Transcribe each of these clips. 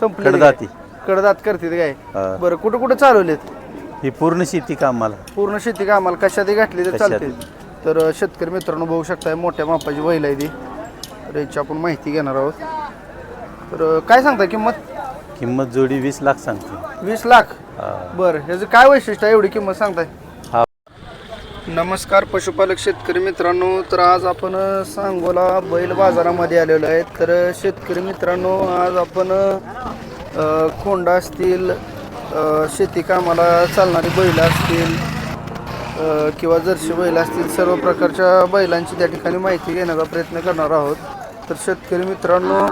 संपले कडदाती कडदात करते काय? हा. बरं कुठं कुठं चालवलेत? ही पूर्ण शेती कामाला. पूर्ण शेती कामाला. कशातही घातली तर कशात? चालते तर अं, शेतकरी मित्रांनो बघू शकताय मोठ्या मापाची बैल आहे ती. तर याची आपण माहिती घेणार आहोत. तर अं, काय सांगता किंमत? किंमत जोडी वीस लाख सांगते. वीस लाख? हा. बरं ह्याचं काय वैशिष्ट्य आहे? एवढी किंमत सांगताय. हा. नमस्कार पशुपालक शेतकरी मित्रांनो. तर आज आपण अ, सांगोला बैल बाजारामध्ये आलेलो आहे. तर अ, शेतकरी मित्रांनो आज आपण अ, खोंडा असतील शेती कामाला चालणारी बैल असतील किंवा जर्सी बैल असतील सर्व प्रकारच्या बैलांची त्या ठिकाणी माहिती घेण्याचा प्रयत्न करणार आहोत. तर शेतकरी मित्रांनो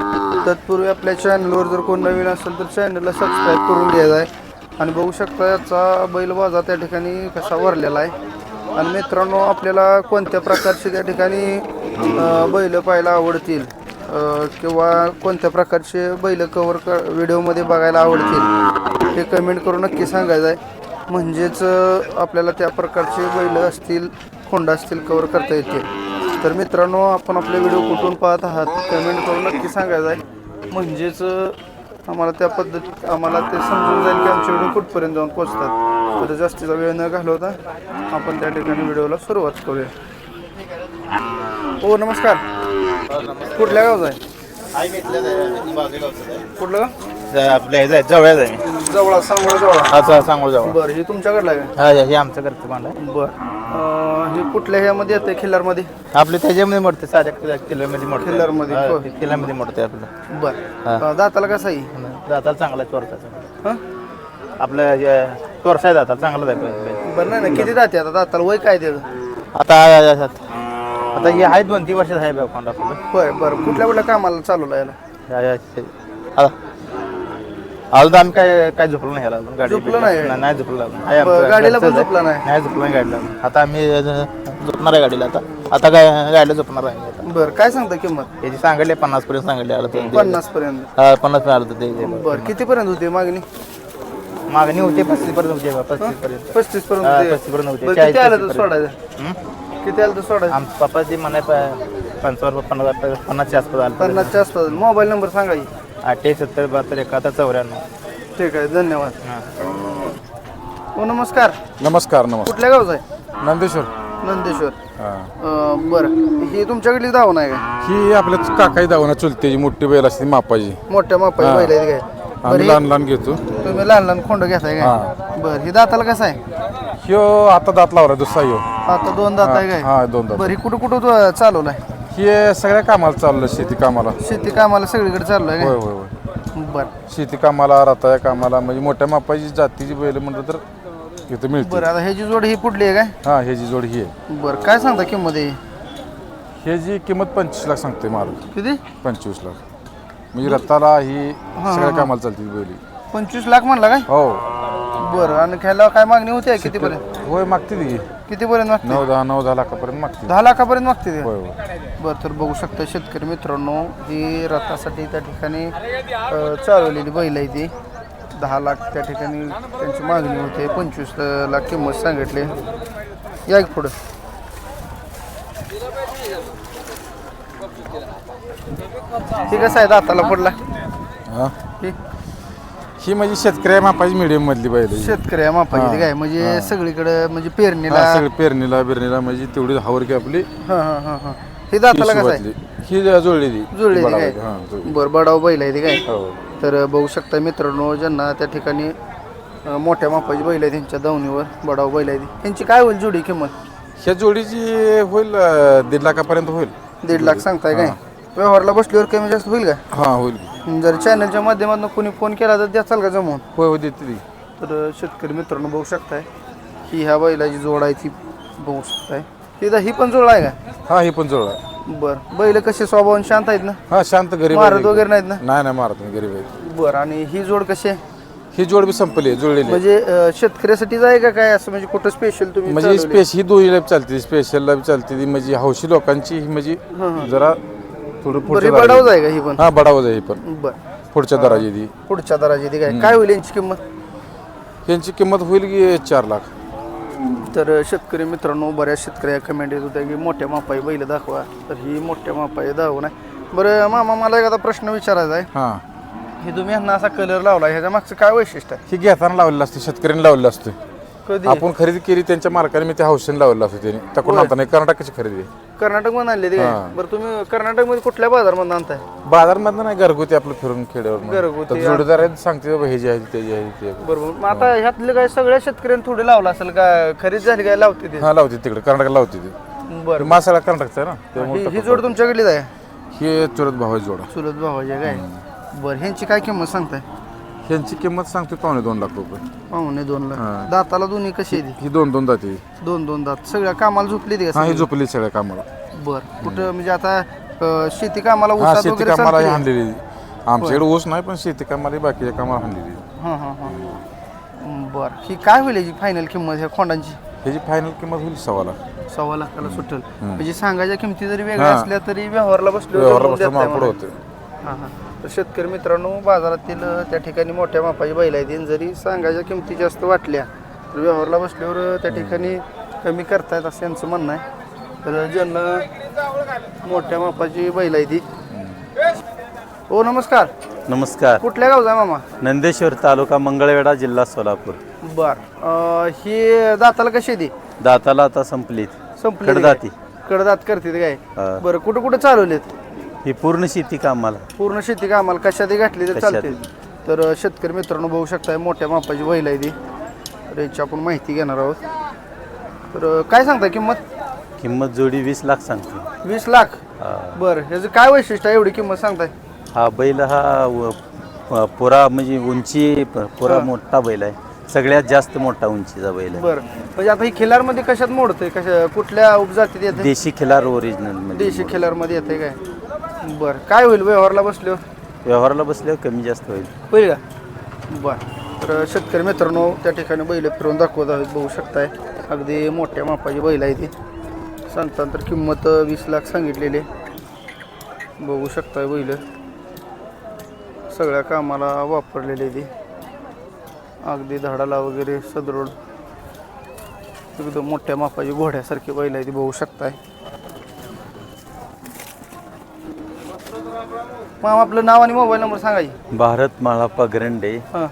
तत्पूर्वी आपल्या चॅनलवर जर कोण नवीन असेल तर चॅनलला सबस्क्राईब करून घ्यायचा आहे आणि बघू शकता याचा बैल बाजार त्या ठिकाणी कसा भरलेला आहे. आणि मित्रांनो आपल्याला कोणत्या प्रकारचे त्या ठिकाणी बैलं बैल पाहायला आवडतील? किंवा कोणत्या प्रकारचे बैल कवर क व्हिडिओमध्ये बघायला आवडतील हे कमेंट करून नक्की सांगायचं आहे. म्हणजेच आपल्याला त्या प्रकारचे बैल असतील खोंडा असतील कवर करता येतील. तर मित्रांनो आपण आपले व्हिडिओ कुठून पाहत आहात कमेंट करून नक्की सांगायचं आहे. म्हणजेच आम्हाला त्या पद्धत आम्हाला ते समजून जाईल की आमचे व्हिडिओ कुठपर्यंत जाऊन पोहोचतात. तर जास्तीचा वेळ न घालवता आपण त्या ठिकाणी व्हिडिओला सुरुवात करूया. हो नमस्कार. कुठल्या गावचा आहे? कुठलं आपल्या हे जवळ आहे जवळा सांगोळा जवळा. अच्छा सांगू जवळ बरं हे तुमच्याकडलं आहे हा हे आमचं घरचं भांड आहे का? बरं. हे कुठल्या ह्यामध्ये येते खिल्लारमध्ये? आपले त्याच्यामध्ये मोडते साध्या किलोमध्ये मोडते. किल्लरमध्ये, हो. किलोमध्ये मोडते आपलं. बरं. हा. अं, दाताला कसं आहे? दाताला चांगला आहे चोरसाचा. हं? आपलं हे चोरसा आहे दाताला चांगलं आहे. बरं नाही ना किती दाते आता? दाताला वय काय त्याचं? आता आता हे आहे दोन तीन वर्षात आहे भांड आपलं होय बरं. कुठल्या कुठल्या कामाला चालवलं याला? अजून आम्ही काय काय झोपलो नाही ह्याला अजून. गाडी झोपलो नाही? नाही झोपलो अजून. आहे आमचं बरं, गाडीला पण घरचंच आहे. झोपला नाही? नाही झोपलो नाही गाडीला अजून. आता आम्ही झोपणार आहे गाडीला आता. आता काय गाडीला झोपणार आहे आता. बरं काय सांगता किंमत? याची सांगितले पन्नास पर्यंत सांगितले आलं तर. पन्नास पर्यंत हा, पन्नास पर्यंत आलं तर ते- बरं किती पर्यंत होती मागणी? मागणी होते पस्तीस पर्यंत होते बा, पस्तीस पर्यंत पस्तीस पर्यंत हा, होती. पस्तीस पर्यंत होते. बरं, आलं तर सोडायचं हं? किती आलं तर सोडायचं? आम पप्पा जे म्हणाय पंचावन्न पन्नास पन्नासच्या आसपास आलं पन्नासच्या आसपास. मोबाईल नंबर सांगा की. अठ्ठेचाळीस सत्तर बहात्तर एकाहत्तर चौऱ्याण्णव. ठीक आहे धन्यवाद. हां. हो नमस्कार. नमस्कार नमस्कार. कुठल्या गावचा आहे? नंदेश्वर. नंदेश्वर. हा. अं, बरं. ही तुमच्याकडली धाव नाही का? ही आपल्या काकाई दावना चुलतेची. मोठी बैल असते मापाची. मोठ्या मापाची हा. बैल आहे ती काय? बरं आम्ही ही- लहान लहान घेतो. तुम्ही लहान लहान खोंड घेताय हा. काय बरं ही दाताला कसं आहे? ह्यो आता दात लावला दुसरा ह्यो. आता दोन दात आहे काय? हा दोन दात. बरं ही कुठं कुठं तो चालवलाय? हे सगळ्या कामाला चाललं शेती कामाला. शेती कामाला सगळीकडे चाललोय होय काय? होय होय बरं. शेती कामाला रताया कामाला म्हणजे मोठ्या मापाची जातीची बैल म्हणलं तर इथं मिळते बरं आता ह्याची जोड ही पुढली आहे काय? हा ह्याची जोड ही आहे. बरं काय सांगता किंमत आहे ह्याची किंमत पंचवीस लाख सांगते मारून किती? पंचवीस लाख. म्हणजे रताला ही सगळ्या कामाला चालते बैली. पंचवीस लाख म्हणला काय? हो. बरं आणि ख्याला काय मागणी होती कितीपर्यंत? होय मागते ती. कितीपर्यंत मागते? नऊ दहा नऊ दहा लाखापर्यंत मागते. दहा लाखापर्यंत मागते ते? होय होय. बरं तर बघू शकता शेतकरी मित्रांनो ही रथासाठी त्या ठिकाणी अ, चालवलेली बैल आहे ती. दहा लाख त्या ठिकाणी त्यांची मागणी होते. पंचवीस लाख किंमत सांगितले. या की पुढं. ही कसं आहे दाताला पडला हा? ही? ही म्हणजे शेतकऱ्या मापाची मिडियम मधली बैल आहे. शेतकरी आहे मापाची काय? म्हणजे सगळीकडे म्हणजे पेरणीला हा, सगळी पेरणीला बिरणीला म्हणजे तेवढी हावर की आपली हां हां हां हां. ही दाताला कसं आहे? ही जोडली ती जुळलेली काय? जुळली. बरं बडाव बैल आहे ती काय? हो. तर बघू शकता मित्रांनो ज्यांना त्या ठिकाणी अ, मोठ्या मापाची बैल आहे त्यांच्या दावणीवर बडाव बैल आहे ती. त्यांची काय होईल जोडी किंमत? ह्या जोडीची होईल अं, दीड लाखापर्यंत होईल. दीड लाख सांगताय काय? व्यवहारला बसल्यावर कमी जास्त होईल हा होईल की. का जर चॅनलच्या माध्यमातून कोणी फोन केला तर द्या चाल का जमवून? होय होय देते ती तर शेतकरी मित्रांनो बघू शकताय ही ह्या बैलाची जोड आहे ती बघू शकताय. ही ही पण जोड आहे का? हा ही पण जोड आहे. बरं. बैल कसे स्वभावान शांत आहेत ना? हा शांत गरीब मारत. वगैरे नाहीत ना? नाही नाही मारत नाही गरीब आहे बरं आणि ही जोड कशी आहे? ही जोड बी संपली आहे, जुळलेली आहे. म्हणजे अ, शेतकऱ्यासाठीच आहे का काय असं? म्हणजे कुठं स्पेशल तुम्ही म्हणजे चालवली? स्पेश ही दोन्हीला बी चालते स्पेशलला बी चालते ती. म्हणजे हौशी लोकांची ही म्हणजे जरा थोडं ही पुढच्या बडावच दराची- आहे का ही पण? हा बडावच आहे ही पण. बरं. पुढच्या दराची ती. पुढच्या दराची ती काय? काय होईल यांची किंमत? यांची किंमत होईल की चार लाख. तर शेतकरी मित्रांनो बऱ्याच शेतकऱ्या कमेंट येत होत्या की मोठ्या मापाई बैल दाखवा. तर ही मोठ्या मापाई दाखवून आहे. बरं मामा मला एखादा प्रश्न विचारायचा आहे. हा. हे तुम्ही ह्यांना असा कलर लावला ह्याच्या मागचं काय वैशिष्ट्य आहे? ही घेताना लावलेलं असते शेतकऱ्यांनी लावलेलं असते. कधी? आपण खरेदी केली त्यांच्या मालकाने मी त्या हौशीने लावलेलं असते त्यांनी. तकडून आणताना कर्नाटकाची खरेदी आहे. कर्नाटकमध्ये आणले ते काय? हां. बरं तुम्ही कर्नाटकमध्ये कुठल्या बाजारमधून आणताय? बाजारमधनं नाही घरगुती आपलं फिरून खेड्यावर घरगुती, तर जोडीदार आहेत सांगते बाबा हे जे आहे ते जे आहे ते बरोबर मग आता ह्यातले काय सगळ्या शेतकऱ्यांनी थोडे लावलं असेल का? खरीद झाली काय? लावते ते. हा लावते तिकडे कर्नाटक लावते ते. बरं. मासाला कर्नाटकचा आहे ना ही ही जोड तुमच्याकडलीच आहे? हे चुरत भावाची जोडा चुलत भावाची आहे काय? बरं ह्यांची काय किंमत सांगताय? ह्यांची किंमत सांगतो पावणे दोन लाख रुपये. पाहुणे दोन लाख. हां. दाताला दोन्ही कशी आहे? ही दोन दोन जाते दोन दोन दात. सगळ्या कामाला झोपली ती का हा ही? झोपली सगळ्या कामाला. बर. कुठं म्हणजे आता अं, शेती कामाला हा ऊसात शेती वगैरे कामाला चालते? हाणलेली आमच्याकडे ऊस नाही पण शेती कामाला बाकीच्या कामाला हाणलेली हां हां हां. बर. ही काय होईल याची फायनल किंमत ह्या खोंडांची? ह्याची फायनल किंमत होईल सव्वा लाख. सव्वा लाखाला सुटेल. म्हणजे सांगायच्या किमती जरी वेगळ्या हां. असल्या तरी व्यवहारला बसलो व्यवहारला बसलं मापड होते. हां हां. तर शेतकरी मित्रांनो बाजारातील त्या ठिकाणी मोठ्या मापाची बैल आहेत जरी सांगायच्या किमती जास्त वाटल्या तर व्यवहारला बसल्यावर त्या ठिकाणी कमी करतायत असं यांचं म्हणणं आहे. तर ज्यांना मोठ्या मापाची बैल आहे ती. हो नमस्कार. नमस्कार. कुठल्या गावचा आहे मामा? नंदेश्वर तालुका मंगळवेढा जिल्हा सोलापूर. बर. ही दाताला कशी ती? दाताला आता संपलीत. संपली कडदाती. कडदात करते काय. बरं कुठं कुठं चालवलेत? ही पूर्ण शेती कामाला. पूर्ण शेती कामाला कशातही घातली तर कशात? चालते तर अं, शेतकरी मित्रांनो बघू शकताय मोठ्या मापाची बैल आहे ती. तर याची आपण माहिती घेणार आहोत. तर अं, काय सांगताय किंमत? किंमत जोडी वीस लाख सांगते. वीस लाख? हा. बरं ह्याचं काय वैशिष्ट्य आहे? एवढी किंमत सांगताय. हा बैल हा व- प- पुरा म्हणजे उंची प- पुरा मोठा बैल आहे. सगळ्यात जास्त मोठा उंचीचा बैल आहे. बरं. म्हणजे आता ही खिलारमध्ये कशात मोडतंय? कशा कुठल्या उपजातीत येते देशी खिलार ओरिजिनलमध्ये देशी खिलारमध्ये येते काय? बरं काय होईल? व्यवहारला बसल्यावर व्यवहाराला बसल्यावर कमी जास्त होईल. होईल का? बर. तर शेतकरी मित्रांनो त्या ठिकाणी बैल फिरवून दाखवत आहोत बघू शकताय. अगदी मोठ्या मापाची बैल आहे ती. सांगताना तर किंमत वीस लाख सांगितलेली. बघू शकताय बैल. सगळ्या कामाला वापरलेली ती. अगदी झाडाला वगैरे सदरोड एकदम मोठ्या मापाची घोड्यासारखी बैल आहे ती बघू शकताय. मग आपलं नाव आणि मोबाईल नंबर सांगायची भारत माळाप्पा गरंडे हां.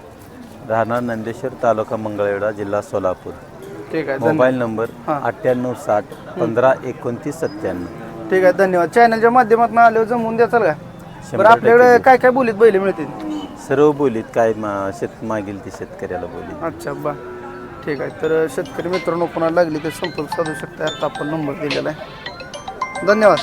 राहणार नंदेश्वर तालुका मंगळवेढा जिल्हा सोलापूर. ठीक आहे मोबाईल नंबर हां. अठ्ठ्याण्णव साठ पंधरा एकोणतीस सत्त्याण्णव. ठीक आहे धन्यवाद. चॅनलच्या माध्यमातून आल्यावर जमवून द्याचाल का शंभर बरं आपल्याकडे टक्के. काय काय बोलीत बैल मिळतील? सर्व बोलीत काय मा- शेत मागेल ते शेतकऱ्याला बोलीत. अच्छा बा. ठीक आहे तर शेतकरी मित्रांनो कोणाला लागली तर संपर्क साधू शकता. आता आपण नंबर दिलेला आहे. धन्यवाद.